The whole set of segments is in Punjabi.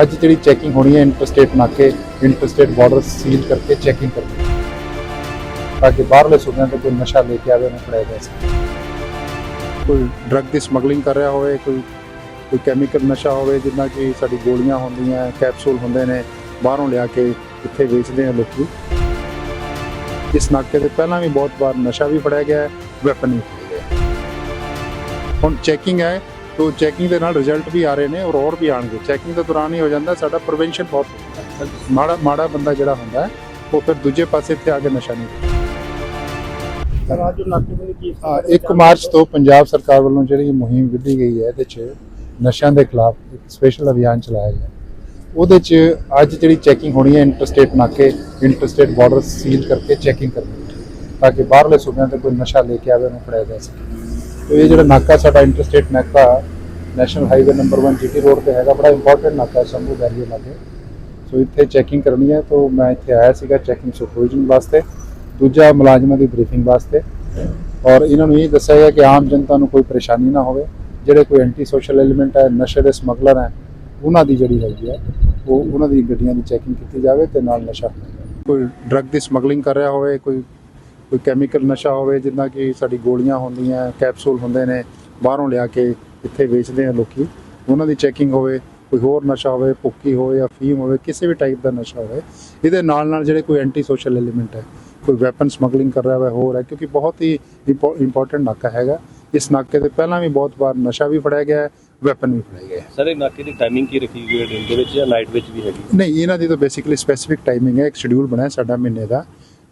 ਅੱਜ ਜਿਹੜੀ ਚੈਕਿੰਗ ਹੋਣੀ ਹੈ ਇੰਟਰਸਟੇਟ ਨਾਕੇ ਇੰਟਰਸਟੇਟ ਬਾਰਡਰ ਸੀਲ ਕਰਕੇ ਚੈਕਿੰਗ ਕਰਨੀ ਤਾਂ ਕਿ ਬਾਹਰਲੇ ਸੂਬਿਆਂ ਤੋਂ ਕੋਈ ਨਸ਼ਾ ਲੈ ਕੇ ਆਵੇ, ਉਹਨੂੰ ਫੜਿਆ ਜਾ ਸਕੇ। ਕੋਈ ਡਰੱਗ ਦੀ ਸਮਗਲਿੰਗ ਕਰ ਰਿਹਾ ਹੋਵੇ, ਕੋਈ ਕੋਈ ਕੈਮੀਕਲ ਨਸ਼ਾ ਹੋਵੇ, ਜਿੱਦਾਂ ਕਿ ਸਾਡੀ ਗੋਲੀਆਂ ਹੁੰਦੀਆਂ ਕੈਪਸੂਲ ਹੁੰਦੇ ਨੇ, ਬਾਹਰੋਂ ਲਿਆ ਕੇ ਇੱਥੇ ਵੇਚਦੇ ਆ ਲੋਕੀ। ਇਸ ਨਾਕੇ ਤੇ ਪਹਿਲਾਂ ਵੀ ਬਹੁਤ ਵਾਰ ਨਸ਼ਾ ਵੀ ਫੜਿਆ ਗਿਆ ਹੈ ਵੈਪਨ ਵੀ ਫੜਿਆ ਗਏ ਹੁਣ ਚੈਕਿੰਗ ਹੈ ਤੋ ਚੈਕਿੰਗ ਦੇ ਨਾਲ ਰਿਜ਼ਲਟ ਵੀ ਆ ਰਹੇ ਨੇ ਔਰ ਹੋਰ ਵੀ ਆਣਗੇ ਚੈਕਿੰਗ ਦੇ ਦੌਰਾਨ ਹੀ ਹੋ ਜਾਂਦਾ ਸਾਡਾ ਪ੍ਰੀਵੈਂਸ਼ਨ ਬਹੁਤ ਹੁੰਦਾ ਮਾੜਾ ਮਾੜਾ ਬੰਦਾ ਜਿਹੜਾ ਹੁੰਦਾ ਹੈ ਉਹ ਫਿਰ ਦੂਜੇ ਪਾਸੇ ਤੇ ਆ ਕੇ ਨਸ਼ਾ ਨਹੀਂ ਕਰਦਾ। ਸਰ ਅੱਜ ਨਾਕੇ ਕੀ ਹਾਂ, 1 ਮਾਰਚ ਤੋਂ ਪੰਜਾਬ ਸਰਕਾਰ ਵੱਲੋਂ ਜਿਹੜੀ ਮੁਹਿੰਮ ਵਿੱਢੀ ਗਈ ਹੈ ਇਹਦੇ 'ਚ ਨਸ਼ਿਆਂ ਦੇ ਖਿਲਾਫ ਇੱਕ ਸਪੈਸ਼ਲ ਅਭਿਆਨ ਚਲਾਇਆ ਗਿਆ। ਉਹਦੇ 'ਚ ਅੱਜ ਜਿਹੜੀ ਚੈਕਿੰਗ ਹੋਣੀ ਹੈ ਇੰਟਰਸਟੇਟ ਨਾਕੇ ਇੰਟਰਸਟੇਟ ਬਾਰਡਰ ਸੀਲ ਕਰਕੇ ਚੈਕਿੰਗ ਕਰਨੀ ਹੈ ਤਾਂ ਕਿ ਬਾਹਰਲੇ ਸੂਬਿਆਂ ਤੋਂ ਕੋਈ ਨਸ਼ਾ ਲੈ ਕੇ ਆਵੇ ਉਹਨੂੰ ਫੜਿਆ ਜਾ ਸਕੇ। ਇਹ ਜਿਹੜਾ ਨਾਕਾ ਸਾਡਾ ਇੰਟਰਸਟੇਟ ਨਾਕਾ national highway number 1 GT road ਤੇ ਹੈਗਾ ਬੜਾ ਇੰਪੋਰਟੈਂਟ ਨਾਕਾ ਹੈ ਸ਼ੰਭੂ ਬੈਰੀਅਰ ਲਾਗੇ ਸੋ ਇੱਥੇ ਚੈਕਿੰਗ ਕਰਨੀ ਹੈ ਤੋਂ ਮੈਂ ਇੱਥੇ ਆਇਆ ਸੀਗਾ ਚੈਕਿੰਗ ਸੁਪਰਵਾਈਜ਼ਨ ਵਾਸਤੇ ਦੂਜਾ ਮੁਲਾਜ਼ਮਾਂ ਦੀ ਬਰੀਫਿੰਗ ਵਾਸਤੇ ਔਰ ਇਹਨਾਂ ਨੂੰ ਇਹ ਦੱਸਿਆ ਗਿਆ ਕਿ ਆਮ ਜਨਤਾ ਨੂੰ ਕੋਈ ਪਰੇਸ਼ਾਨੀ ਨਾ ਹੋਵੇ ਜਿਹੜੇ ਕੋਈ ਐਂਟੀ ਸੋਸ਼ਲ ਐਲੀਮੈਂਟ ਹੈ ਨਸ਼ੇ ਦੇ ਸਮਗਲਰ ਹੈ ਉਹਨਾਂ ਦੀ ਜਿਹੜੀ ਹੈਗੀ ਹੈ ਉਹ ਉਹਨਾਂ ਦੀ ਗੱਡੀਆਂ ਦੀ ਚੈਕਿੰਗ ਕੀਤੀ ਜਾਵੇ ਤੇ ਨਾਲ ਨਸ਼ਾ ਕੋਈ ਡਰੱਗ ਦੀ ਸਮਗਲਿੰਗ ਕਰ ਰਿਹਾ ਹੋਵੇ ਕੋਈ ਕੋਈ ਕੈਮੀਕਲ ਨਸ਼ਾ ਹੋਵੇ ਜਿੱਦਾਂ ਕਿ ਸਾਡੀ ਗੋਲੀਆਂ ਹੁੰਦੀਆਂ ਕੈਪਸੂਲ ਹੁੰਦੇ ਨੇ ਬਾਹਰੋਂ ਲਿਆ ਕੇ ਇੱਥੇ ਵੇਚਦੇ ਆ ਲੋਕੀ। ਉਹਨਾਂ ਦੀ ਚੈਕਿੰਗ ਹੋਵੇ ਕੋਈ ਹੋਰ ਨਸ਼ਾ ਹੋਵੇ ਭੁੱਕੀ ਹੋਵੇ ਜਾਂ ਫੀਮ ਹੋਵੇ ਕਿਸੇ ਵੀ ਟਾਈਪ ਦਾ ਨਸ਼ਾ ਹੋਵੇ ਇਹਦੇ ਨਾਲ ਨਾਲ ਜਿਹੜੇ ਕੋਈ ਐਂਟੀ ਸੋਸ਼ਲ ਐਲੀਮੈਂਟ ਹੈ ਕੋਈ ਵੈਪਨ ਸਮਗਲਿੰਗ ਕਰ ਰਿਹਾ ਹੋਵੇ ਹੋਰ ਹੈ ਕਿਉਂਕਿ ਬਹੁਤ ਹੀ ਇੰਪੋਰਟੈਂਟ ਨਾਕਾ ਹੈਗਾ। ਇਸ ਨਾਕੇ ਤੇ ਪਹਿਲਾਂ ਵੀ ਬਹੁਤ ਵਾਰ ਨਸ਼ਾ ਵੀ ਫੜਿਆ ਗਿਆ ਹੈ ਵੈਪਨ ਵੀ ਫੜਿਆ ਗਿਆ ਹੈ ਸਰ ਇਹ ਨਾਕੇ ਦੀ ਟਾਈਮਿੰਗ ਕੀ ਰੱਖੀ ਗਈ ਹੈ ਦਿਨ ਦੇ ਵਿੱਚ ਜਾਂ ਨਾਈਟ ਵਿੱਚ ਵੀ ਹੈਗੀ? ਨਹੀਂ ਇਹਨਾਂ ਦੀ ਤਾਂ ਬੇਸਿਕਲੀ ਸਪੈਸੀਫਿਕ ਟਾਈਮਿੰਗ ਹੈ ਇੱਕ ਸ਼ਡਿਊਲ ਬਣਾਇਆ ਸਾਡਾ ਮਹੀਨੇ ਦਾ।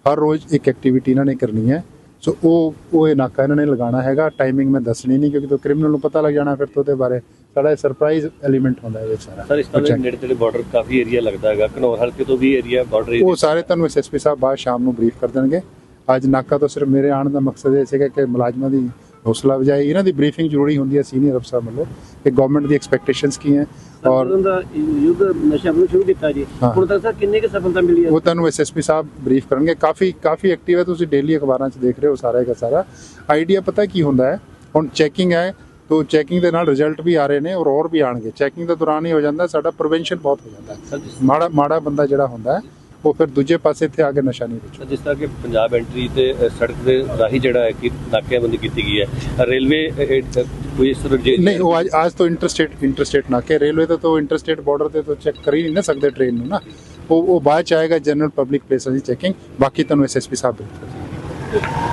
ਹਰ ਰੋਜ਼ ਇੱਕ ਐਕਟੀਵਿਟੀ ਇਹਨਾਂ ਨੇ ਕਰਨੀ ਹੈ। ਸੋ ਉਹ ਉਹ ਇਹ ਨਾਕਾ ਇਹਨਾਂ ਨੇ ਲਗਾਉਣਾ ਹੈਗਾ। ਟਾਈਮਿੰਗ ਮੈਂ ਦੱਸਣੀ ਨਹੀਂ ਕਿਉਂਕਿ ਤਾਂ ਕ੍ਰਿਮੀਨਲ ਨੂੰ ਪਤਾ ਲੱਗ ਜਾਣਾ ਫਿਰ ਤੋਂ ਬਾਰੇ। ਸਾਡਾ ਸਰਪ੍ਰਾਈਜ਼ ਐਲੀਮੈਂਟ ਹੁੰਦਾ ਹੈ ਵਿੱਚ ਸਾਰਾ। ਸਰ ਇਸ ਤਰ੍ਹਾਂ। ਦੇ ਨੇੜੇ ਤੇੜੇ ਬਾਰਡਰ ਕਾਫੀ ਏਰੀਆ ਲੱਗਦਾ ਹੈਗਾ। ਘਨੌਰ ਹਲਕੇ ਤੋਂ ਵੀ ਏਰੀਆ ਬਾਰਡਰ ਉਹ ਸਾਰੇ ਤੁਹਾਨੂੰ ਐਸਐਸਪੀ ਸਾਹਿਬ ਬਾਅਦ ਸ਼ਾਮ ਨੂੰ ਬਰੀਫ ਕਰ ਦੇਣਗੇ। ਅੱਜ ਨਾਕਾ ਤੋਂ ਸਿਰਫ ਮੇਰੇ ਆਉਣ ਦਾ ਮਕਸਦ ਇਹ ਸੀਗਾ ਕਿ ਮੁਲਾਜ਼ਮਾਂ ਦੀ ਹੌਸਲਾ ਵਜਾਈ ਇਹਨਾਂ ਦੀ ਬਰੀਫਿੰਗ ਜ਼ਰੂਰੀ ਹੁੰਦੀ ਹੈ ਸੀਨੀਅਰ ਅਫਸਰ ਵੱਲੋਂ ਕਿ ਗਵਰਨਮੈਂਟ ਦੀ ਐਕਸਪੈਕਟੇਸ਼ਨਸ ਕੀ ਹੈ। ਔਰ ਯੁੱਧ ਨਸ਼ਾ ਨੂੰ ਸ਼ੁਰੂ ਕੀਤਾ ਜੀ। ਹੁਣ ਤੱਕ ਸਰ ਕਿੰਨੀ ਕੁ ਸਫਲਤਾ ਮਿਲੀ ਹੈ? ਉਹ ਤੁਹਾਨੂੰ ਐਸਐਸਪੀ ਸਾਹਿਬ ਬਰੀਫ ਕਰਨਗੇ। ਕਾਫੀ ਕਾਫੀ ਐਕਟਿਵ ਹੈ। ਤੁਸੀਂ ਡੇਲੀ ਅਖਬਾਰਾਂ 'ਚ ਦੇਖ ਰਹੇ ਹੋ ਸਾਰਾ ਦਾ ਸਾਰਾ। ਆਈਡੀਆ ਪਤਾ ਕੀ ਹੁੰਦਾ ਹੈ? ਹੁਣ ਚੈਕਿੰਗ ਹੈ ਤੋਂ ਚੈਕਿੰਗ ਦੇ ਨਾਲ ਰਿਜ਼ਲਟ ਵੀ ਆ ਰਹੇ ਨੇ ਔਰ ਹੋਰ ਵੀ ਆਣਗੇ ਚੈਕਿੰਗ ਦੇ ਦੌਰਾਨ ਹੀ ਹੋ ਜਾਂਦਾ ਸਾਡਾ ਪ੍ਰੀਵੈਂਸ਼ਨ ਬਹੁਤ ਹੋ ਜਾਂਦਾ। ਮਾੜਾ ਮਾੜਾ ਬੰਦਾ ਜਿਹੜਾ ਹੁੰਦਾ ਹੈ ਉਹ ਫਿਰ ਦੂਜੇ ਪਾਸੇ ਤੇ ਆ ਕੇ ਨਸ਼ਾ ਨਹੀਂ ਵੇਚਦਾ। ਜਿਸ ਤਰ੍ਹਾਂ ਕਿ ਪੰਜਾਬ ਐਂਟਰੀ ਤੇ ਸੜਕ ਦੇ ਰਾਹੀਂ ਜਿਹੜਾ ਹੈ ਕਿ ਨਾਕੇਬੰਦੀ ਕੀਤੀ ਗਈ ਹੈ। ਰੇਲਵੇ ਅ, ਅ, ਕੋਈ ਇਸ ਤਰ੍ਹਾਂ ਜੇ- ਨਹੀਂ ਉਹ ਅੱਜ ਅੱਜ ਤੋਂ ਇੰਟਰਸਟੇਟ ਇੰਟਰਸਟੇਟ ਨਾ ਕਿ ਰੇਲਵੇ ਤੇ ਤਾਂ ਇੰਟਰਸਟੇਟ ਬਾਰਡਰ ਤੇ ਤਾਂ ਚੈੱਕ ਕਰ ਹੀ ਨਹੀਂ ਨਾ ਸਕਦੇ ਟ੍ਰੇਨ ਨੂੰ ਨਾ। ਉਹ ਉਹ ਬਾਅਦ ਚ ਆਏਗਾ ਜਨਰਲ ਪਬਲਿਕ ਪਲੇਸਾਂ ਦੀ ਚੈਕਿੰਗ ਬਾਕੀ ਤੁਹਾਨੂੰ ਐਸਐਸਪੀ ਸਾਹਿਬ ਬਿਲਕੁਲ